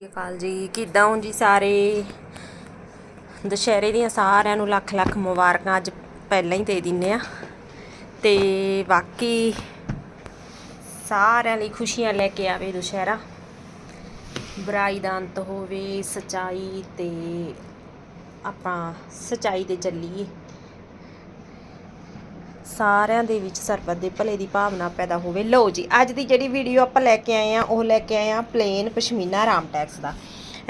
ਸਤਿ ਸ਼੍ਰੀ ਅਕਾਲ ਜੀ। ਕਿੱਦਾਂ ਹੋ ਜੀ ਸਾਰੇ? ਦੁਸ਼ਹਿਰੇ ਦੀਆਂ ਸਾਰਿਆਂ ਨੂੰ ਲੱਖ ਲੱਖ ਮੁਬਾਰਕਾਂ ਅੱਜ ਪਹਿਲਾਂ ਹੀ ਦੇ ਦਿੰਨੇ ਆ। ਤੇ ਬਾਕੀ ਸਾਰਿਆਂ ਲਈ ਖੁਸ਼ੀਆਂ ਲੈ ਕੇ ਆਵੇ ਦੁਸ਼ਹਿਰਾ। ਬੁਰਾਈ ਦਾ ਅੰਤ ਹੋਵੇ, ਸਚਾਈ ਤੇ ਆਪਾਂ ਸਚਾਈ ਤੇ ਚੱਲੀਏ। ਸਾਰਿਆਂ ਦੇ ਵਿੱਚ ਸਰਬਤ ਦੇ ਭਲੇ ਦੀ ਭਾਵਨਾ ਪੈਦਾ ਹੋਵੇ। ਲਓ ਜੀ, ਅੱਜ ਦੀ ਜਿਹੜੀ ਵੀਡੀਓ ਆਪਾਂ ਲੈ ਕੇ ਆਏ ਆ, ਉਹ ਲੈ ਕੇ ਆਏ ਆ ਪਲੇਨ ਪਸ਼ਮੀਨਾ ਰਾਮ ਟੈਕਸ ਦਾ।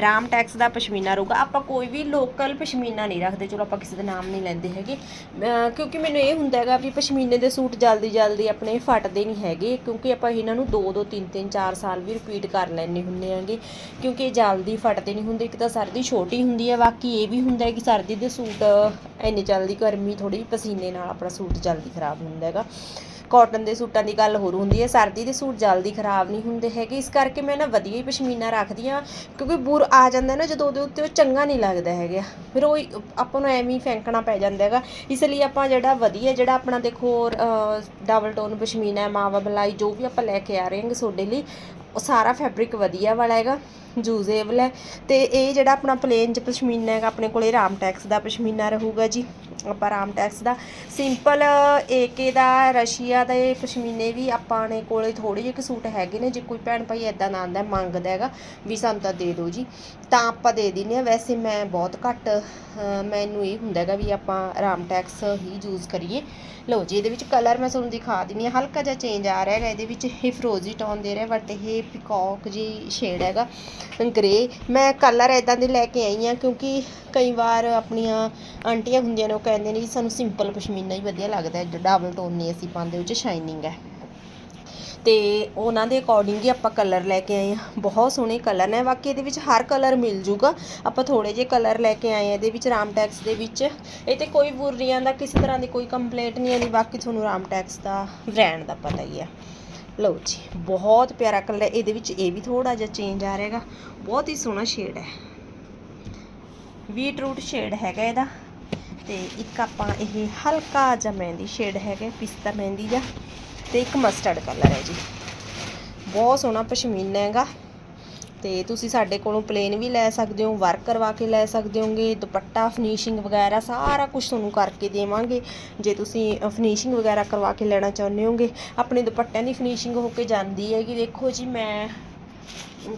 ਰਾਮ ਟੈਕਸ ਦਾ ਪਸ਼ਮੀਨਾ ਰਹੂਗਾ। ਆਪਾਂ ਕੋਈ ਵੀ ਲੋਕਲ ਪਸ਼ਮੀਨਾ ਨਹੀਂ ਰੱਖਦੇ। ਚਲੋ ਆਪਾਂ ਕਿਸੇ ਦਾ ਨਾਮ ਨਹੀਂ ਲੈਂਦੇ ਹੈਗੇ। ਕਿਉਂਕਿ ਮੈਨੂੰ ਇਹ ਹੁੰਦਾ ਹੈਗਾ ਵੀ ਪਸ਼ਮੀਨੇ ਦੇ ਸੂਟ ਜਲਦੀ ਜਲਦੀ ਆਪਣੇ ਫਟਦੇ ਨਹੀਂ ਹੈਗੇ। ਕਿਉਂਕਿ ਆਪਾਂ ਇਹਨਾਂ ਨੂੰ 2 2 3 3 4 ਸਾਲ ਵੀ ਰਿਪੀਟ ਕਰ ਲੈਣੇ ਹੁੰਦੇ ਆਂਗੇ ਕਿਉਂਕਿ ਇਹ ਜਲਦੀ ਫਟਦੇ ਨਹੀਂ ਹੁੰਦੇ। ਇੱਕ ਤਾਂ ਸਰਦੀ ਛੋਟੀ ਹੁੰਦੀ ਹੈ। ਬਾਕੀ ਇਹ ਵੀ ਹੁੰਦਾ ਹੈ ਕਿ ਸਰਦੀ ਦੇ ਸੂਟ ਇੰਨੀ ਜਲਦੀ ਗਰਮੀ ਥੋੜੀ ਪਸੀਨੇ ਨਾਲ ਆਪਣਾ ਸੂਟ ਜਲਦੀ ਖਰਾਬ ਹੁੰਦਾ ਹੈਗਾ। ਕਾਟਨ ਦੇ ਸੂਟਾਂ ਦੀ ਗੱਲ ਹੋਰ ਹੁੰਦੀ ਹੈ, ਸਰਦੀ ਦੇ ਸੂਟ ਜਲਦੀ ਖਰਾਬ ਨਹੀਂ ਹੁੰਦੇ ਹੈਗੇ, ਇਸ ਕਰਕੇ ਮੈਂ ਨਾ ਵਧੀਆ ਹੀ ਪਸ਼ਮੀਨਾ ਰੱਖਦੀ ਹਾਂ, ਕਿਉਂਕਿ ਬੁਰ ਆ ਜਾਂਦਾ ਨਾ ਜਦੋਂ ਉਹਦੇ ਉੱਤੇ ਉਹ ਚੰਗਾ ਨਹੀਂ ਲੱਗਦਾ ਹੈਗਾ। ਫਿਰ ਉਹ ਆਪਾਂ ਨੂੰ ਐਵੇਂ ਹੀ ਫੈਂਕਣਾ ਪੈ ਜਾਂਦਾ ਹੈਗਾ, ਇਸ ਲਈ ਆਪਾਂ ਜਿਹੜਾ ਵਧੀਆ, ਜਿਹੜਾ ਆਪਣਾ ਦੇਖੋ ਡਬਲ ਟੋਨ ਪਸ਼ਮੀਨਾ ਹੈ ਮਾਵਾ ਬਲਾਈ, ਜੋ ਵੀ ਆਪਾਂ ਲੈ ਕੇ ਆ ਰਹੇ ਹਾਂਗੇ ਤੁਹਾਡੇ ਲਈ, ਉਹ ਸਾਰਾ ਫੈਬਰਿਕ ਵਧੀਆ ਵਾਲਾ ਹੈਗਾ ਯੂਜ਼ੇਬਲ ਹੈ, ਤੇ ਇਹ ਜਿਹੜਾ ਆਪਣਾ ਪਲੇਨ ਚ ਪਸ਼ਮੀਨਾ ਹੈਗਾ, ਆਪਣੇ ਕੋਲੇ ਰਾਮ ਟੈਕਸ ਦਾ ਪਸ਼ਮੀਨਾ ਰਹੂਗਾ ਜੀ। ਆਪਾਂ ਰਾਮ ਟੈਕਸ ਦਾ। ਸਿੰਪਲ ਏਕੇ ਦਾ, ਰਸ਼ੀਆ ਦੇ ਪਸ਼ਮੀਨੇ ਵੀ ਆਪਾਂ ਨੇ ਕੋਲੇ ਥੋੜੇ ਜਿਹੇ ਕੁ ਸੂਟ ਹੈਗੇ ਨੇ। ਜੇ ਕੋਈ ਭੈਣ ਭਾਈ ਐਦਾਂ ਦਾ ਆਂਦਾ ਮੰਗਦਾ ਹੈਗਾ, ਵੀ ਸਾਨੂੰ ਤਾਂ ਦੇ ਦਿਓ ਜੀ। ਤਾਂ ਆਪਾਂ ਦੇ ਦਿੰਨੇ ਆ ਵੈਸੇ ਮੈਂ ਬਹੁਤ ਘੱਟ ਮੈਨੂੰ ਇਹ ਹੁੰਦਾ ਹੈਗਾ ਵੀ ਆਪਾਂ ਰਾਮ ਟੈਕਸ ਹੀ ਯੂਜ਼ ਕਰੀਏ। ਲਓ ਜੀ, ਇਹਦੇ ਵਿੱਚ ਕਲਰ ਮੈਂ ਤੁਹਾਨੂੰ ਦਿਖਾ ਦਿੰਨੀ ਆ ਹਲਕਾ ਜਿਹਾ ਚੇਂਜ ਆ ਰਿਹਾ ਹੈਗਾ। ਇਹਦੇ ਵਿੱਚ ਇਹ ਫਰੋਜ਼ੀ ਟੋਨ ਦੇ ਰਿਹਾ ਬਟ ਇਹ ਪਿਕੌਕ ਜੀ ਸ਼ੇਡ ਹੈਗਾ ਗ੍ਰੇ ਮੈਂ ਕਲਰ ਇਦਾਂ ਦੇ ਲੈ ਕੇ ਆਈ ਆ ਕਿਉਂਕਿ ਕਈ ਵਾਰ ਆਪਣੀਆਂ ਆਂਟੀਆਂ ਹੁੰਦੀਆਂ ਨੇ, ਉਹ ਕਹਿੰਦੇ ਨੇ ਜੀ ਸਾਨੂੰ ਸਿੰਪਲ ਪਸ਼ਮੀਨਾ ਹੀ ਵਧੀਆ ਲੱਗਦਾ ਹੈ ਡਬਲ ਟੋਨ ਨਹੀਂ ਅਸੀਂ ਪਾਉਂਦੇ, ਉਹ 'ਚ ਸ਼ਾਈਨਿੰਗ ਹੈ। ਤੇ ਉਹਨਾਂ ਦੇ ਅਕੋਰਡਿੰਗ ਹੀ ਆਪਾਂ ਕਲਰ ਲੈ ਕੇ ਆਏ ਆ ਬਹੁਤ ਸੋਹਣੇ ਕਲਰ ਨੇ। ਬਾਕੀ ਇਹਦੇ ਵਿੱਚ ਹਰ ਕਲਰ ਮਿਲ ਜੂਗਾ। ਆਪਾਂ ਥੋੜੇ ਜਿਹੇ ਕਲਰ ਲੈ ਕੇ ਆਏ ਆ ਇਹਦੇ ਵਿੱਚ ਰਾਮ ਟੈਕਸ ਦੇ ਵਿੱਚ। ਇਹ ਤੇ ਕੋਈ ਬੁਰੀਆਂ ਦਾ, ਕਿਸੇ ਤਰ੍ਹਾਂ ਦੀ ਕੋਈ ਕੰਪਲੇਂਟ ਨਹੀਂ ਆਉਂਦੀ ਬਾਕੀ ਤੁਹਾਨੂੰ ਰਾਮ ਟੈਕਸ ਦਾ ਬ੍ਰਾਂਡ ਦਾ ਪਤਾ ਹੀ ਆ ਲਓ ਜੀ, ਬਹੁਤ ਪਿਆਰਾ ਕਲਰ ਹੈ। ਇਹਦੇ ਵਿੱਚ ਇਹ ਵੀ ਥੋੜਾ ਜਿਹਾ ਚੇਂਜ ਆ ਰਿਹਾਗਾ। ਬਹੁਤ ਹੀ ਸੋਹਣਾ ਸ਼ੇਡ ਹੈ। ਵੀਟ ਰੂਟ ਸ਼ੇਡ ਹੈਗਾ ਇਹਦਾ। ਤੇ ਇੱਕ ਆਪਾਂ ਇਹ ਹਲਕਾ ਜਿਹਾ ਮਹਿੰਦੀ ਸ਼ੇਡ ਹੈਗਾ, ਪਿਸਤਾ ਮਹਿੰਦੀ ਦਾ ਤੇ ਇੱਕ ਮਸਟਰਡ ਕਲਰ ਹੈ ਜੀ। ਬਹੁਤ ਸੋਹਣਾ ਪਸ਼ਮੀਨਾ ਹੈਗਾ ਤੇ ਤੁਸੀਂ ਸਾਡੇ ਕੋਲੋਂ ਪਲੇਨ ਵੀ ਲੈ ਸਕਦੇ ਹੋ ਵਰਕ ਕਰਵਾ ਕੇ ਲੈ ਸਕਦੇ ਹੋਗੇ, ਦੁਪੱਟਾ ਫਿਨਿਸ਼ਿੰਗ ਵਗੈਰਾ ਸਾਰਾ ਕੁਝ ਤੁਹਾਨੂੰ ਕਰਕੇ ਦੇਵਾਂਗੇ। ਜੇ ਤੁਸੀਂ ਫਿਨਿਸ਼ਿੰਗ ਵਗੈਰਾ ਕਰਵਾ ਕੇ ਲੈਣਾ ਚਾਹੁੰਦੇ ਹੋਗੇ, ਆਪਣੇ ਦੁਪੱਟਿਆਂ ਦੀ ਫਿਨਿਸ਼ਿੰਗ ਹੋ ਕੇ ਜਾਂਦੀ ਹੈਗੀ। ਦੇਖੋ ਜੀ, ਮੈਂ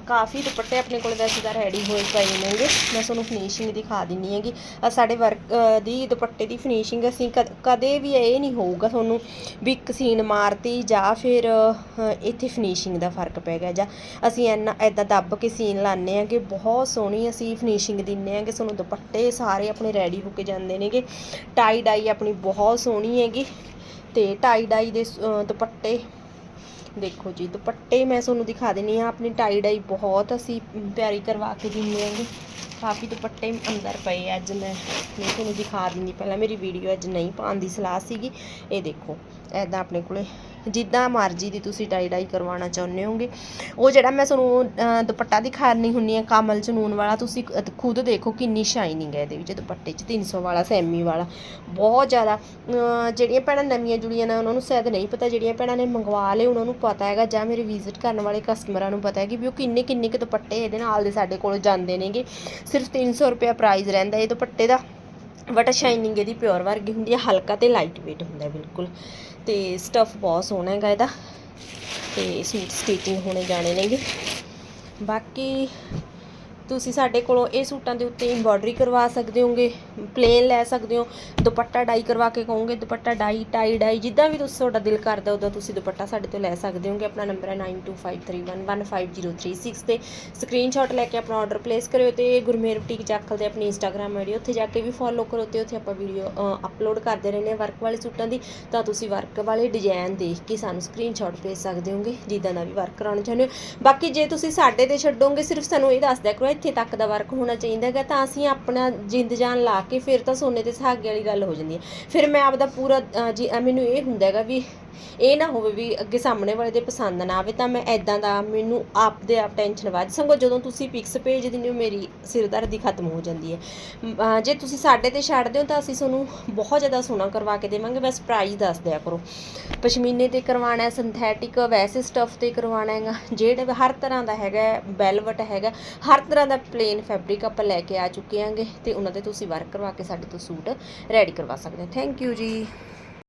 ਕਾਫੀ ਦੁਪੱਟੇ ਆਪਣੇ ਕੋਲ ਵੈਸੇ ਤਾਂ ਰੈਡੀ ਹੋਏ ਪਏ ਨੇਗੇ। ਮੈਂ ਤੁਹਾਨੂੰ ਫਿਨਿਸ਼ਿੰਗ ਦਿਖਾ ਦਿੰਨੀ ਹੈਗੀ। ਆਹ ਸਾਡੇ ਵਰਕ ਦੀ ਦੁਪੱਟੇ ਦੀ ਫਿਨਿਸ਼ਿੰਗ ਅਸੀਂ ਕਦ- ਕਦੇ ਵੀ ਇਹ ਨਹੀਂ ਹੋਊਗਾ ਤੁਹਾਨੂੰ ਵੀ ਇੱਕ ਸੀਨ ਮਾਰਤੀ ਜਾਂ ਫਿਰ ਇੱਥੇ ਫਿਨਿਸ਼ਿੰਗ ਦਾ ਫ਼ਰਕ ਪੈ ਗਿਆ ਜਾਂ ਅਸੀਂ ਇੰਨਾ ਐਦਾਂ ਦੱਬ ਕੇ ਸੀਨ ਲਾਉਂਦੇ ਆ ਕਿ ਬਹੁਤ ਸੋਹਣੀ ਅਸੀਂ ਫਿਨਿਸ਼ਿੰਗ ਦਿੰਨੇ ਆ ਕਿ ਤੁਹਾਨੂੰ ਦੁਪੱਟੇ ਸਾਰੇ ਆਪਣੇ ਰੈਡੀ ਹੋ ਕੇ ਜਾਂਦੇ ਨੇਗੇ। ਟਾਈ ਡਾਈ ਆਪਣੀ ਬਹੁਤ ਸੋਹਣੀ ਹੈਗੀ। ਤੇ ਟਾਈ ਡਾਈ ਦੇ ਦੁਪੱਟੇ ਦੇਖੋ ਜੀ, ਦੁਪੱਟੇ ਮੈਂ ਤੁਹਾਨੂੰ ਦਿਖਾ ਦਿੰਨੀ ਆ ਆਪਣੀ ਟਾਈ ਡਾਈ ਬਹੁਤ ਅਸੀਂ ਪਿਆਰੀ ਕਰਵਾ ਕੇ ਦਿੰਦੇ ਆਂਗੇ ਕਾਫੀ ਦੁਪੱਟੇ ਅੰਦਰ ਪਏ ਅੱਜ ਮੈਂ ਮੈਂ ਤੁਹਾਨੂੰ ਦਿਖਾ ਦਿੰਦੀ, ਪਹਿਲਾਂ ਮੇਰੀ ਵੀਡੀਓ ਅੱਜ ਨਹੀਂ ਪਾਉਣ ਦੀ ਸਲਾਹ ਸੀਗੀ। ਇਹ ਦੇਖੋ ਐਦਾਂ ਆਪਣੇ ਕੋਲੇ ਜਿੱਦਾਂ ਮਰਜ਼ੀ ਦੀ ਤੁਸੀਂ ਟਾਈ ਡਾਈ ਕਰਵਾਉਣਾ ਚਾਹੁੰਦੇ ਹੋਗੇ। ਉਹ ਜਿਹੜਾ ਮੈਂ ਤੁਹਾਨੂੰ ਅਹ, ਦੁਪੱਟਾ ਦਿਖਾਣੀ ਹੁੰਨੀ ਆ ਕਮਲ ਚਨੂਨ ਵਾਲਾ ਤੁਸੀਂ ਖੁਦ ਦੇਖੋ ਕਿੰਨੀ ਸ਼ਾਈਨਿੰਗ ਹੈ ਇਹਦੇ ਵਿੱਚ ਦੁਪੱਟੇ 'ਚ 300 ਵਾਲਾ ਸੈਮੀ ਵਾਲਾ। ਬਹੁਤ ਜ਼ਿਆਦਾ ਜਿਹੜੀਆਂ ਭੈਣਾਂ ਨਵੀਆਂ ਜੁੜੀਆਂ ਨੇ ਉਹਨਾਂ ਨੂੰ ਸ਼ਾਇਦ ਨਹੀਂ ਪਤਾ ਜਿਹੜੀਆਂ ਭੈਣਾਂ ਨੇ ਮੰਗਵਾ ਲਏ ਉਹਨਾਂ ਨੂੰ ਪਤਾ ਹੈਗਾ ਜਾਂ ਮੇਰੇ ਵਿਜ਼ਿਟ ਕਰਨ ਵਾਲੇ ਕਸਟਮਰਾਂ ਨੂੰ ਪਤਾ ਹੈ ਕਿ ਵੀ ਉਹ ਕਿੰਨੇ ਕਿੰਨੇ ਕੁ ਦੁਪੱਟੇ ਇਹਦੇ ਨਾਲ ਦੇ ਸਾਡੇ ਕੋਲ ਜਾਂਦੇ ਨੇਗੇ। ਸਿਰਫ 300 ਰੁਪਏ ਪ੍ਰਾਈਸ ਰਹਿੰਦਾ ਇਹ ਦੁਪੱਟੇ ਦਾ। ਬਟ ਸ਼ਾਈਨਿੰਗ ਇਹਦੀ ਪਿਓਰ ਵਰਗੀ ਹੁੰਦੀ ਹੈ ਹਲਕਾ ਤੇ ਲਾਈਟ weight ਹੁੰਦਾ ਬਿਲਕੁਲ। ਤੇ ਸਟਫ ਬਹੁਤ ਸੋਹਣਾ ਹੈਗਾ ਇਹਦਾ। ਤੇ ਸੂਟ ਸਟਿਚਿੰਗ ਹੋਣੇ ਜਾਣੇ ਨੇਗੇ। ਬਾਕੀ ਤੁਸੀਂ ਸਾਡੇ ਕੋਲੋਂ ਇਹ ਸੂਟਾਂ ਦੇ ਉੱਤੇ ਐਮਬੋਡਰੀ ਕਰਵਾ ਸਕਦੇ ਹੋਗੇ ਪਲੇਨ ਲੈ ਸਕਦੇ ਹੋ, ਦੁਪੱਟਾ ਡਾਈ ਕਰਵਾ ਕੇ ਕਹੋਗੇ, ਦੁਪੱਟਾ ਡਾਈ ਟਾਈ ਡਾਈ, ਜਿੱਦਾਂ ਵੀ ਤੁਸੀਂ ਤੁਹਾਡਾ ਦਿਲ ਕਰਦਾ ਉਦੋਂ ਤੁਸੀਂ ਦੁਪੱਟਾ ਸਾਡੇ ਤੋਂ ਲੈ ਸਕਦੇ ਹੋਗੇ, ਆਪਣਾ ਨੰਬਰ ਹੈ 9253115036 ਤੇ ਸਕਰੀਨਸ਼ਾਟ ਲੈ ਕੇ ਆਪਣਾ ਆਰਡਰ ਪਲੇਸ ਕਰਿਓ ਤੇ ਗੁਰਮੇਰ ਬੁਟੀਕ ਚੱਕਲ ਦੇ ਆਪਣੀ ਇੰਸਟਾਗ੍ਰam ਆਈਡੀ ਉੱਥੇ ਜਾ ਕੇ ਵੀ ਫੋਲੋ ਕਰੋ ਤੇ ਉੱਥੇ ਆਪਾਂ ਵੀਡੀਓ ਅਪਲੋਡ ਕਰਦੇ ਰਹਿੰਦੇ ਹਾਂ ਵਰਕ ਵਾਲੇ ਸੂਟਾਂ ਦੀ, ਤਾਂ ਤੁਸੀਂ ਵਰਕ ਵਾਲੇ ਡਿਜ਼ਾਈਨ ਦੇਖ ਕੇ ਸਾਨੂੰ ਸਕਰੀਨਸ਼ਾਟ ਭੇਜ ਸਕਦੇ ਹੋਗੇ, ਜਿੱਦਾਂ ਦਾ ਵੀ ਵਰਕ ਕਰਾਉਣਾ ਚਾਹੁੰਦੇ ਹੋ। ਬਾਕੀ ਜੇ ਤੁਸੀਂ ਸਾਡੇ ਤੇ ਛੱਡੋਗੇ, ਸਿਰਫ ਸਾਨੂੰ ਇਹ ਦੱਸ ਦਿਆ ਕਰੋ ਇੱਥੇ ਤੱਕ ਦਾ ਵਰਕ ਹੋਣਾ ਚਾਹੀਦਾ ਹੈਗਾ, ਤਾਂ ਅਸੀਂ ਆਪਣਾ ਜਿੰਦ ਜਾਨ ਲਾ ਕੇ ਫਿਰ ਤਾਂ ਸੋਨੇ ਤੇ ਸੁਹਾਗੇ ਵਾਲੀ ਗੱਲ ਹੋ ਜਾਂਦੀ ਹੈ। ਫਿਰ ਮੈਂ ਆਪਦਾ ਪੂਰਾ ਜੀ ਮੈਨੂੰ ਇਹ ਹੁੰਦਾ ਹੈਗਾ ਵੀ ਇਹ ਨਾ ਹੋਵੇ ਵੀ ਅੱਗੇ ਸਾਹਮਣੇ ਵਾਲੇ ਦੇ ਪਸੰਦ ਨਾ ਆਵੇ ਤਾਂ ਮੈਂ ਐਦਾਂ ਦਾ ਮੈਨੂੰ ਆਪਦੇ ਆਪ ਟੈਨਸ਼ਨ ਵੱਧ ਸੰਗੋ ਜਦੋਂ ਤੁਸੀਂ ਪਿਕਸ ਭੇਜ ਦਿੰਦੇ ਹੋ, ਮੇਰੀ ਸਿਰਦਰਦੀ ਖਤਮ ਹੋ ਜਾਂਦੀ ਹੈ। ਜੇ ਤੁਸੀਂ ਸਾਡੇ ਤੇ ਛੱਡਦੇ ਹੋ ਤਾਂ ਅਸੀਂ ਤੁਹਾਨੂੰ ਬਹੁਤ ਜ਼ਿਆਦਾ ਸੋਹਣਾ ਕਰਵਾ ਕੇ ਦੇਵਾਂਗੇ, ਬਸ ਪ੍ਰਾਈਸ ਦੱਸ ਦਿਆ ਕਰੋ। ਪਸ਼ਮੀਨੇ ਤੇ ਕਰਵਾਉਣਾ ਹੈ ਸਿੰਥੈਟਿਕ ਵੈਸੇ ਸਟਫ ਤੇ ਕਰਵਾਉਣਾ ਹੈਗਾ, ਜਿਹੜੇ ਹਰ ਤਰ੍ਹਾਂ ਦਾ ਹੈਗਾ ਵੈਲਵਟ ਹੈਗਾ, ਹਰ ਤਰ੍ਹਾਂ ਦਾ ਪਲੇਨ ਫੈਬਰਿਕ ਆਪਾਂ ਲੈ ਕੇ ਆ ਚੁੱਕੇ ਆਂਗੇ ਤੇ ਉਹਨਾਂ ਤੇ ਤੁਸੀਂ ਵਰਕ ਕਰਵਾ ਕੇ ਸਾਡੇ ਤੋਂ ਸੂਟ ਰੈਡੀ ਕਰਵਾ ਸਕਦੇ ਹੋ। ਥੈਂਕ ਯੂ ਜੀ।